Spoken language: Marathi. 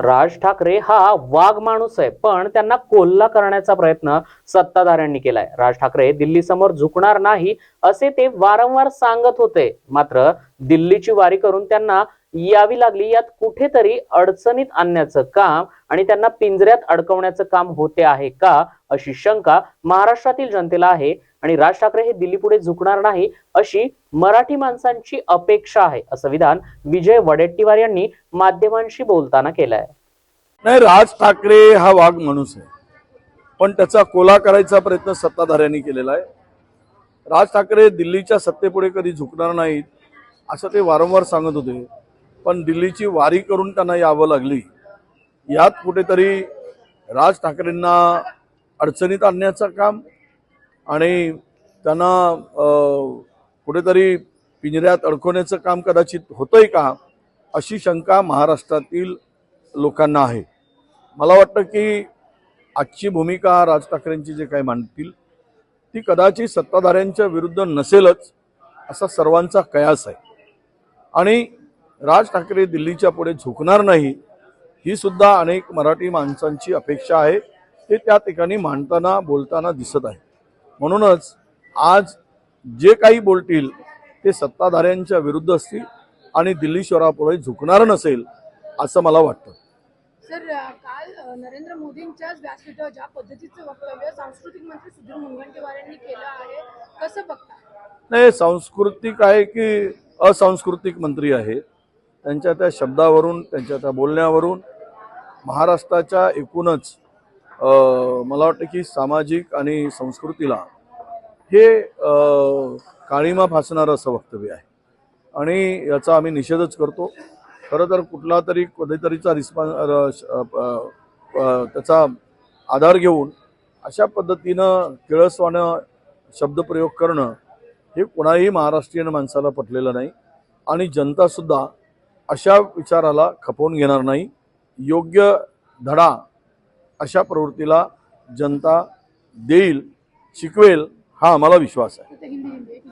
राज ठाकरे हा वाघ माणूस आहे पण त्यांना कोल्हा करण्याचा प्रयत्न सत्ताधाऱ्यांनी केलाय. राज ठाकरे दिल्ली समोर झुकणार नाही असे ते वारंवार सांगत होते. मात्र दिल्लीची वारी करून त्यांना यावी लागली. यात कुठेतरी अडचणीत आणण्याचं काम आणि त्यांना पिंजऱ्यात अडकवण्याचं काम होते आहे का अशी शंका महाराष्ट्रातील जनतेला आहे आणि राज ठाकरे हे दिल्ली पुढे झुकणार नाही अशी मराठी माणसांची अपेक्षा आहे असं विधान विजय वडेट्टीवार यांनी माध्यमांशी बोलताना केलंय. नाही राज ठाकरे हा वाघ माणूस आहे. पण त्याचा कोला करायचा प्रयत्न सत्ताधाऱ्यांनी केलेला आहे. राज ठाकरे दिल्लीच्या सत्तेपुढे कधी झुकणार नाहीत असं ते वारंवार सांगत होते. पण दिल्लीची वारी करून त्यांना यावं लागली. यात कुठेतरी राज ठाकरेंना अडचणीत आणण्याचं काम आणि त्यांना कुठेतरी पिंजऱ्यात अडकवण्याचं काम कदाचित होतंय का अशी शंका महाराष्ट्रातील लोकांना आहे. मला वाटतं की आजची भूमिका राज ठाकरेंची जे काही मांडतील ती कदाचित सत्ताधाऱ्यांच्या विरुद्ध नसेलच असा सर्वांचा कयास आहे. आणि राज ठाकरे दिल्लीच्या पुढे झुकणार नाही ही सुद्धा अनेक मराठी माणसांची अपेक्षा आहे. ते त्या ठिकाणी मांडताना बोलताना दिसत आहे म्हणूनच आज जे काही बोलतील ते सत्ताधाऱ्यांच्या विरुद्ध असतील आणि दिल्ली शहरापुढे झुकणार नसेल असं मला वाटतं. सर काल नरेंद्र मोदींच्याच व्यासपीठावर ज्या पद्धतीचं वक्तव्य सांस्कृतिक मंत्री सुधीर मुनगंटीवार यांनी केलं आहे कसं बघता? नाही सांस्कृतिक आहे की असांस्कृतिक मंत्री आहे त्यांच्या त्या शब्दावरून त्यांच्या त्या बोलण्यावरून महाराष्ट्राच्या एकूणच मला वाटतं की सामाजिक आणि संस्कृतीला हे काळीमा फासणारं असं वक्तव्य आहे. आणि याचा आम्ही निषेधच करतो. खरं तर कुठला तरी कधीतरीचा रिस्पॉन्स त्याचा आधार घेऊन अशा पद्धतीनं किळसवानं शब्दप्रयोग करणं हे कोणाही महाराष्ट्रीयन माणसाला पटलेलं नाही. आणि जनतासुद्धा अशा विचाराला खपवून घेणार नाही. योग्य धडा अशा प्रवृत्तीला जनता देईल शिकवेल हा आम्हाला विश्वास आहे.